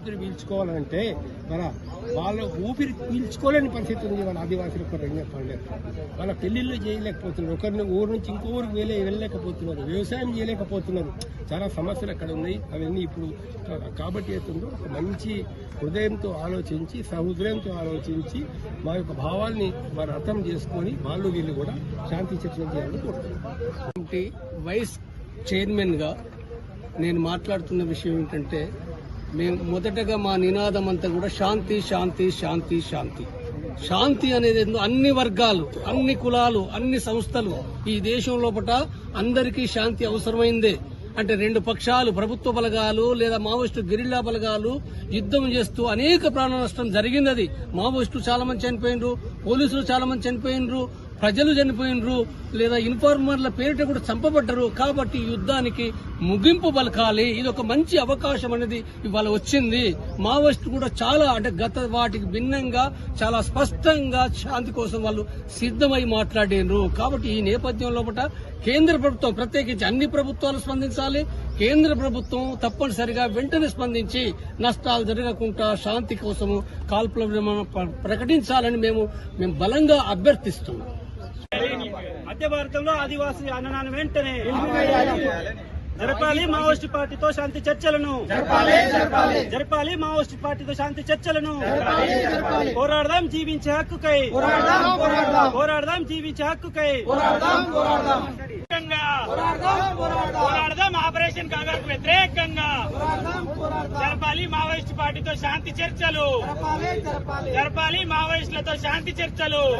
ఊపిరి పీల్చుకోవాలంటే మన వాళ్ళ ఊపిరి పీల్చుకోలేని పరిస్థితి ఉంది వాళ్ళ ఆదివాసులు ఒక రంగ పడలేదు వాళ్ళ పెళ్ళిళ్ళు చేయలేకపోతున్నారు. ఒకరిని ఊరు నుంచి ఇంకో ఊరికి వెళ్ళే వెళ్ళలేకపోతున్నారు. వ్యవసాయం చేయలేకపోతున్నారు. చాలా సమస్యలు అక్కడ ఉన్నాయి. అవన్నీ ఇప్పుడు కాబట్టి అవుతుందో ఒక మంచి హృదయంతో ఆలోచించి సహృదయంతో ఆలోచించి మా యొక్క భావాల్ని వారు అర్థం చేసుకొని వాళ్ళు వీళ్ళు కూడా శాంతి చర్చలు చేయాలని కోరుతున్నాను వైస్ చైర్మన్గా నేను మాట్లాడుతున్న విషయం ఏంటంటే మేము మొదటగా మా నినాదం అంతా కూడా శాంతి శాంతి శాంతి శాంతి. శాంతి అనేది అన్ని వర్గాలు అన్ని కులాలు అన్ని సంస్థలు ఈ దేశం లోపల అందరికీ శాంతి అవసరమైందే. అంటే రెండు పక్షాలు ప్రభుత్వ బలగాలు లేదా మావోయిస్టు గిరిల్లా బలగాలు యుద్ధం చేస్తూ అనేక ప్రాణ నష్టం జరిగింది అది. మావోయిస్టులు చాలా మంది చనిపోయినరు పోలీసులు చాలా మంది చనిపోయినరు ప్రజలు చనిపోయినరు లేదా ఇన్ఫార్మర్ల పేరిట కూడా చంపబడ్డరు కాబట్టి యుద్ధానికి ముగింపు పలకాలి. ఇది ఒక మంచి అవకాశం అనేది ఇవాళ వచ్చింది. మావోయిస్ట్ కూడా చాలా అంటే గత వాటికి భిన్నంగా చాలా స్పష్టంగా శాంతి కోసం వాళ్ళు సిద్ధమై మాట్లాడినరు. కాబట్టి ఈ నేపథ్యం లోపల కేంద్ర ప్రభుత్వం ప్రత్యేకించి అన్ని ప్రభుత్వాలు స్పందించాలి. కేంద్ర ప్రభుత్వం తప్పనిసరిగా వెంటనే స్పందించి నష్టాలు జరగకుండా శాంతి కోసము కాల్పుల ప్రకటించాలని మేము మేము బలంగా అభ్యర్థిస్తున్నాం. మధ్య భారతంలో ఆదివాసీ అననాన్ని వెంటనే జరపాలి మావోయిస్టు పార్టీతో శాంతి చర్చలను. జరపాలి మావోయిస్టు పార్టీతో శాంతి చర్చలను. పోరాడదాం జీవించే హక్కుకై. పోరాడదాం జీవించే హక్కుకై. పోరాడదాం ఆపరేషన్ కాగాకు వ్యతిరేకంగా. జరపాలి మావోయిస్టు పార్టీతో శాంతి చర్చలు. జరపాలి మావోయిస్టులతో శాంతి చర్చలు.